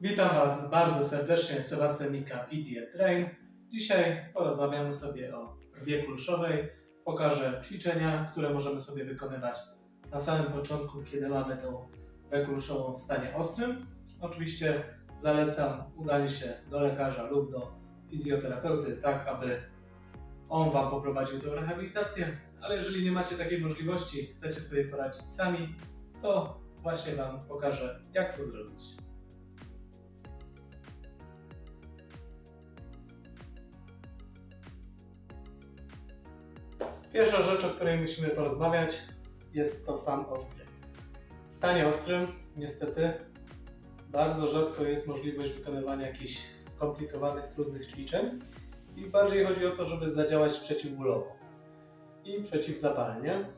Witam Was bardzo serdecznie, Sebastian Mika, PDA Train. Dzisiaj porozmawiamy sobie o rwie kulszowej. Pokażę ćwiczenia, które możemy sobie wykonywać na samym początku, kiedy mamy tą rwę kulszową w stanie ostrym. Oczywiście zalecam udanie się do lekarza lub do fizjoterapeuty, tak aby on Wam poprowadził tę rehabilitację, ale jeżeli nie macie takiej możliwości, chcecie sobie poradzić sami, to właśnie Wam pokażę, jak to zrobić. Pierwsza rzecz, o której musimy porozmawiać, jest to stan ostry. W stanie ostrym, niestety, bardzo rzadko jest możliwość wykonywania jakichś skomplikowanych, trudnych ćwiczeń i bardziej chodzi o to, żeby zadziałać przeciwbólowo i przeciwzapalnie.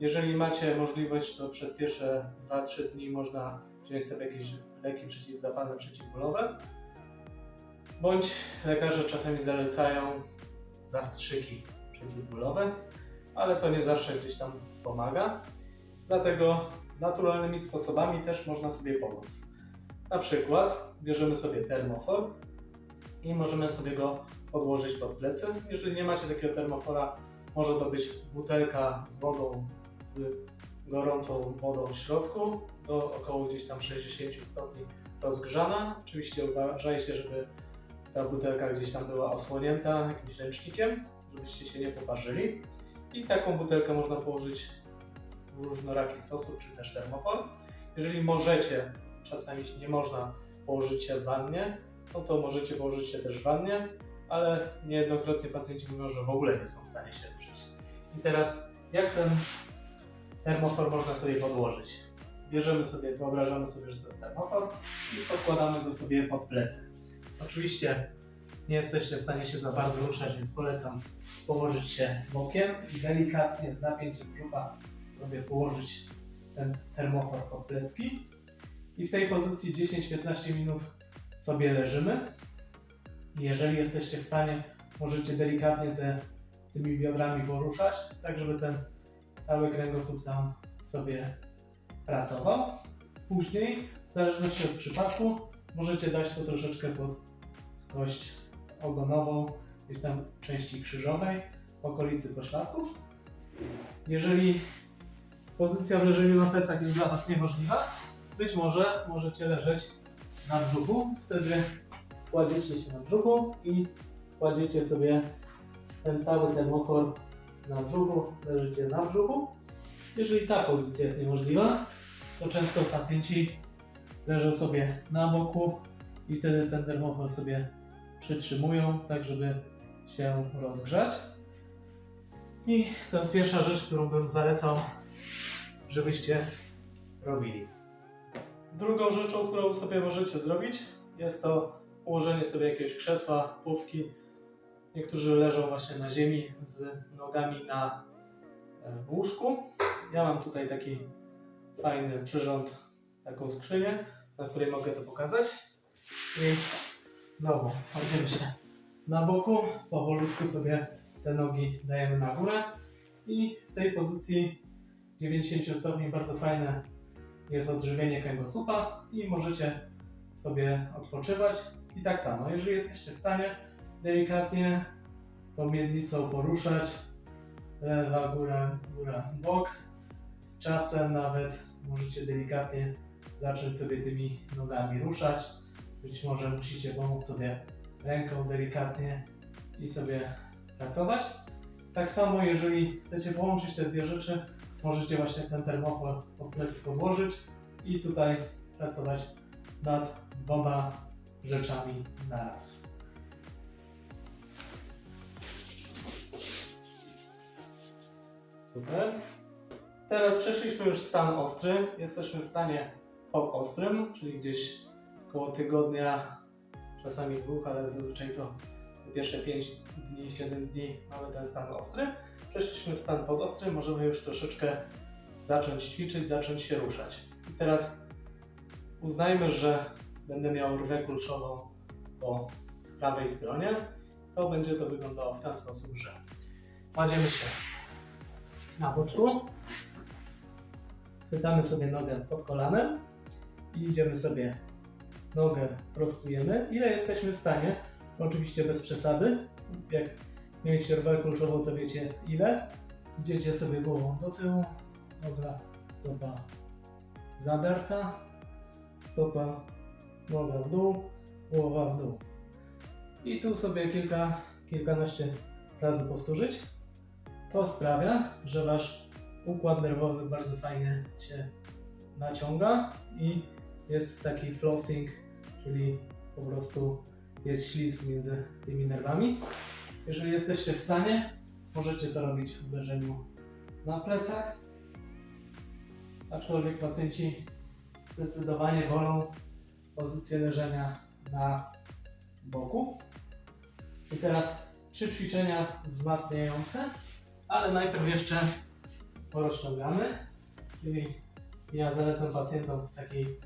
Jeżeli macie możliwość, to przez pierwsze 2-3 dni można wziąć sobie jakieś leki przeciwzapalne, przeciwbólowe, bądź lekarze czasami zalecają zastrzyki przeciwbólowe, ale to nie zawsze gdzieś tam pomaga. Dlatego naturalnymi sposobami też można sobie pomóc. Na przykład bierzemy sobie termofor i możemy sobie go podłożyć pod plecy. Jeżeli nie macie takiego termofora, może to być butelka z wodą, z gorącą wodą w środku, do około gdzieś tam 60 stopni rozgrzana. Oczywiście uważajcie, żeby ta butelka gdzieś tam była osłonięta jakimś ręcznikiem, żebyście się nie poparzyli. I taką butelkę można położyć w różnoraki sposób, czy też termofor. Jeżeli możecie, czasami nie można położyć się w wannie, no to możecie położyć się też w wannie, ale niejednokrotnie pacjenci mówią, że w ogóle nie są w stanie się ruszyć. I teraz, jak ten termofor można sobie podłożyć? Bierzemy sobie, wyobrażamy sobie, że to jest termofor i podkładamy go sobie pod plecy. Oczywiście nie jesteście w stanie się za bardzo ruszać, więc polecam położyć się bokiem i delikatnie z napięciem brzucha sobie położyć ten termofor pod plecki. I w tej pozycji 10-15 minut sobie leżymy. I jeżeli jesteście w stanie, możecie delikatnie te, tymi biodrami poruszać, tak żeby ten cały kręgosłup tam sobie pracował. Później, w zależności od przypadku, możecie dać to troszeczkę pod kość ogonową, gdzieś tam części krzyżowej, w okolicy pośladków. Jeżeli pozycja w leżeniu na plecach jest dla Was niemożliwa, być może możecie leżeć na brzuchu. Wtedy kładziecie się na brzuchu i kładziecie sobie ten cały termofor na brzuchu, leżycie na brzuchu. Jeżeli ta pozycja jest niemożliwa, to często pacjenci leżą sobie na boku i wtedy ten termofor sobie przytrzymują, tak żeby się rozgrzać. I to jest pierwsza rzecz, którą bym zalecał, żebyście robili. Drugą rzeczą, którą sobie możecie zrobić, jest to ułożenie sobie jakiegoś krzesła, pówki. Niektórzy leżą właśnie na ziemi z nogami na e, łóżku. Ja mam tutaj taki fajny przyrząd, taką skrzynię, na której mogę to pokazać. I znowu kładziemy się na boku, powolutku sobie te nogi dajemy na górę i w tej pozycji 90 stopni bardzo fajne jest odżywienie kręgosłupa i możecie sobie odpoczywać. I tak samo, jeżeli jesteście w stanie delikatnie tą miednicą poruszać, lewa, góra, góra, bok, z czasem nawet możecie delikatnie zacząć sobie tymi nogami ruszać. Być może musicie pomóc sobie ręką delikatnie i sobie pracować. Tak samo, jeżeli chcecie połączyć te dwie rzeczy, możecie właśnie ten termofor po plecy podłożyć i tutaj pracować nad dwoma rzeczami naraz. Super. Teraz przeszliśmy już w stan ostry. Jesteśmy w stanie podostrym, czyli gdzieś około tygodnia, czasami dwóch, ale zazwyczaj to pierwsze 5 dni, 7 dni mamy ten stan ostry. Przeszliśmy w stan podostry, możemy już troszeczkę zacząć ćwiczyć, zacząć się ruszać. I teraz uznajmy, że będę miał rwę kulszową po prawej stronie. To będzie to wyglądało w ten sposób, że kładziemy się na boczku, chwytamy sobie nogę pod kolanem i idziemy sobie nogę prostujemy, ile jesteśmy w stanie, oczywiście bez przesady. Jak mieliście rower kulczową, to wiecie ile. Idziecie sobie głową do tyłu, noga, stopa zadarta, stopa, noga w dół, głowa w dół. I tu sobie kilka, kilkanaście razy powtórzyć. To sprawia, że wasz układ nerwowy bardzo fajnie się naciąga i jest taki flossing, czyli po prostu jest ślizg między tymi nerwami. Jeżeli jesteście w stanie, możecie to robić w leżeniu na plecach, aczkolwiek pacjenci zdecydowanie wolą pozycję leżenia na boku. I teraz trzy ćwiczenia wzmacniające, ale najpierw jeszcze porozciągamy, czyli ja zalecam pacjentom w takiej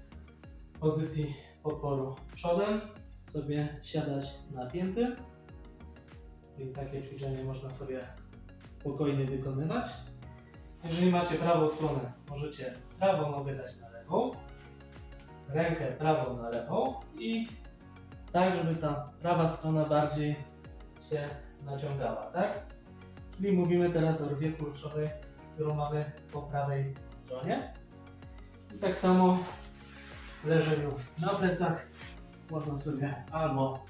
pozycji podporu przodem sobie siadać napięty. I takie ćwiczenie można sobie spokojnie wykonywać. Jeżeli macie prawą stronę, możecie prawą nogę dać na lewą, rękę prawą na lewą i tak, żeby ta prawa strona bardziej się naciągała, tak? Czyli mówimy teraz o rwie kurczowej, którą mamy po prawej stronie. I tak samo leżeniu na plecach można sobie albo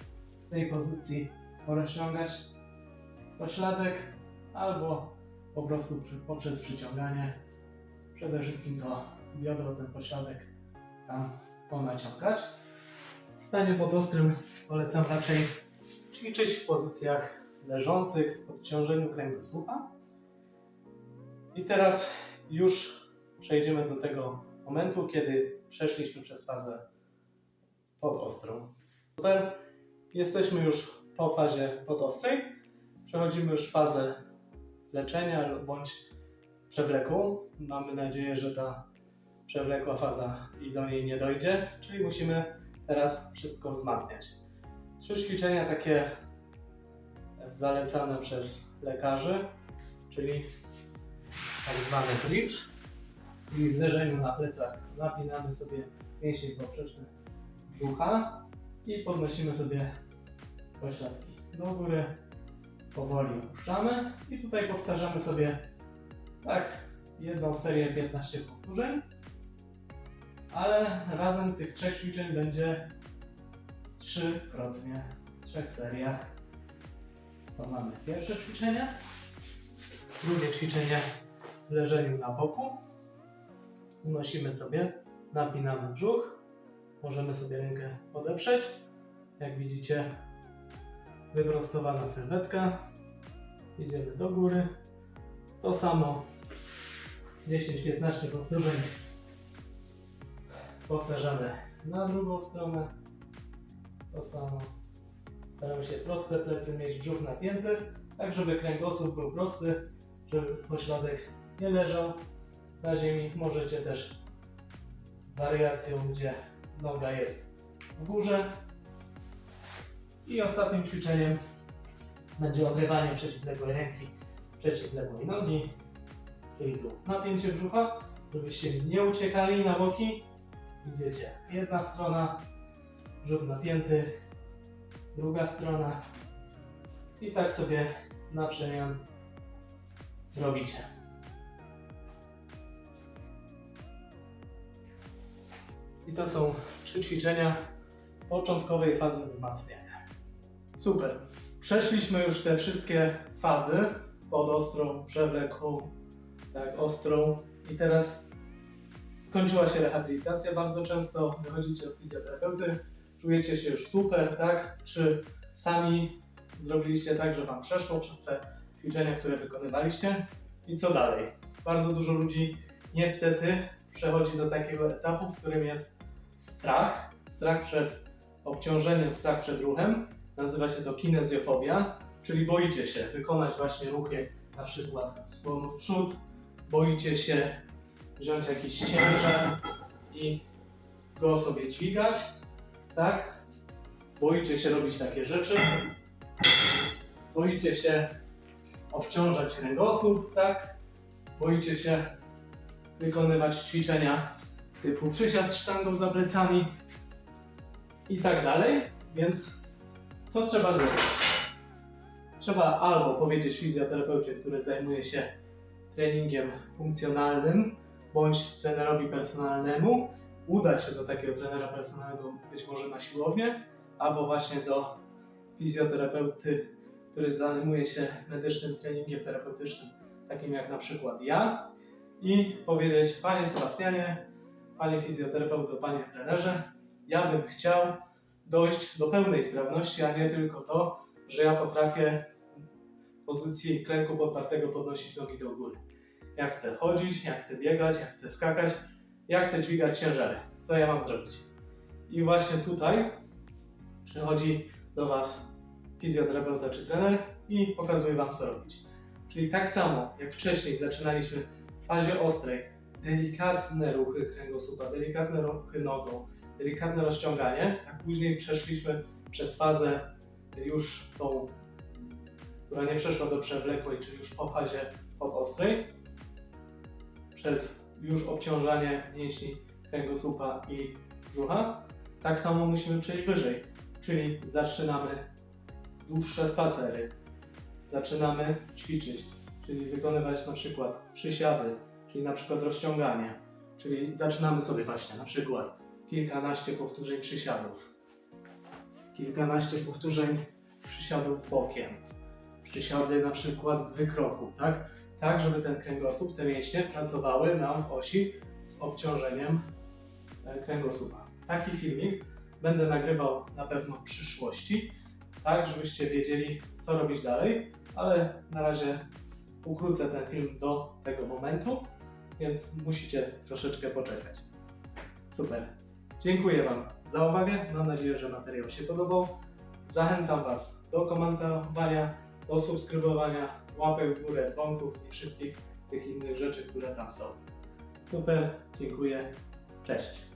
w tej pozycji rozciągać pośladek, albo po prostu przy, poprzez przyciąganie przede wszystkim to biodro, ten pośladek tam ponaciągać. W stanie podostrym polecam raczej ćwiczyć w pozycjach leżących w odciążeniu kręgosłupa. I teraz już przejdziemy do tego momentu, kiedy przeszliśmy przez fazę podostrą. Super. Jesteśmy już po fazie podostrej. Przechodzimy już fazę leczenia bądź przewleku. Mamy nadzieję, że ta przewlekła faza i do niej nie dojdzie, czyli musimy teraz wszystko wzmacniać. Trzy ćwiczenia takie zalecane przez lekarzy, czyli tak zwany bridge, czyli w leżeniu na plecach napinamy sobie mięsień poprzeczny brzucha i podnosimy sobie pośladki do góry, powoli opuszczamy i tutaj powtarzamy sobie tak jedną serię 15 powtórzeń, ale razem tych trzech ćwiczeń będzie trzykrotnie w trzech seriach. To mamy pierwsze ćwiczenie, drugie ćwiczenie w leżeniu na boku. Unosimy sobie, napinamy brzuch, możemy sobie rękę podeprzeć. Jak widzicie, wyprostowana sylwetka. Idziemy do góry. To samo 10-15 powtórzeń. Powtarzamy na drugą stronę. To samo. Staramy się proste plecy mieć, brzuch napięty, tak żeby kręgosłup był prosty, żeby pośladek nie leżał na ziemi. Możecie też z wariacją, gdzie noga jest w górze. I ostatnim ćwiczeniem będzie odrywanie przeciwległej ręki, przeciwległej nogi, czyli tu napięcie brzucha, żebyście nie uciekali na boki. Idziecie jedna strona, brzuch napięty, druga strona i tak sobie na przemian robicie. I to są trzy ćwiczenia początkowej fazy wzmacniania. Super. Przeszliśmy już te wszystkie fazy pod ostrą, przewlekłą, tak, ostrą i teraz skończyła się rehabilitacja. Bardzo często wychodzicie od fizjoterapeuty, czujecie się już super, tak? Czy sami zrobiliście tak, że Wam przeszło przez te ćwiczenia, które wykonywaliście? I co dalej? Bardzo dużo ludzi niestety przechodzi do takiego etapu, w którym jest strach. Strach przed obciążeniem, strach przed ruchem. Nazywa się to kinezjofobia, czyli boicie się wykonać właśnie ruchy, na przykład skłonu w przód, boicie się wziąć jakiś ciężar i go sobie dźwigać, tak? Boicie się robić takie rzeczy, boicie się obciążać kręgosłup, tak? Boicie się wykonywać ćwiczenia typu przysiad z sztangą za plecami. i tak dalej. Więc co trzeba zrobić? Trzeba albo powiedzieć fizjoterapeucie, który zajmuje się treningiem funkcjonalnym, bądź trenerowi personalnemu, udać się do takiego trenera personalnego, być może na siłownię, albo właśnie do fizjoterapeuty, który zajmuje się medycznym treningiem terapeutycznym, takim jak na przykład ja, i powiedzieć: Panie Sebastianie, Panie fizjoterapeuto, Panie trenerze, ja bym chciał dojść do pełnej sprawności, a nie tylko to, że ja potrafię pozycji klęku podpartego podnosić nogi do góry. Ja chcę chodzić, ja chcę biegać, ja chcę skakać, ja chcę dźwigać ciężary. Co ja mam zrobić? I właśnie tutaj przychodzi do Was fizjoterapeuta czy trener i pokazuje Wam, co robić. Czyli tak samo jak wcześniej zaczynaliśmy w fazie ostrej, delikatne ruchy kręgosłupa, delikatne ruchy nogą, delikatne rozciąganie, tak później przeszliśmy przez fazę już tą, która nie przeszła do przewlekłej, czyli już po fazie podostrej, przez już obciążanie mięśni kręgosłupa i brzucha. Tak samo musimy przejść wyżej, czyli zaczynamy dłuższe spacery, zaczynamy ćwiczyć, czyli wykonywać na przykład przysiady, czyli na przykład rozciąganie, czyli zaczynamy sobie właśnie na przykład kilkanaście powtórzeń przysiadów, kilkanaście powtórzeń przysiadów bokiem, przysiady na przykład w wykroku, tak? Tak, żeby ten kręgosłup, te mięśnie pracowały nam w osi z obciążeniem e, kręgosłupa. Taki filmik będę nagrywał na pewno w przyszłości, tak, żebyście wiedzieli, co robić dalej, ale na razie ukrócę ten film do tego momentu, więc musicie troszeczkę poczekać. Super. Dziękuję Wam za uwagę. Mam nadzieję, że materiał się podobał. Zachęcam Was do komentowania, do subskrybowania, łapek w górę, dzwonków i wszystkich tych innych rzeczy, które tam są. Super, dziękuję. Cześć.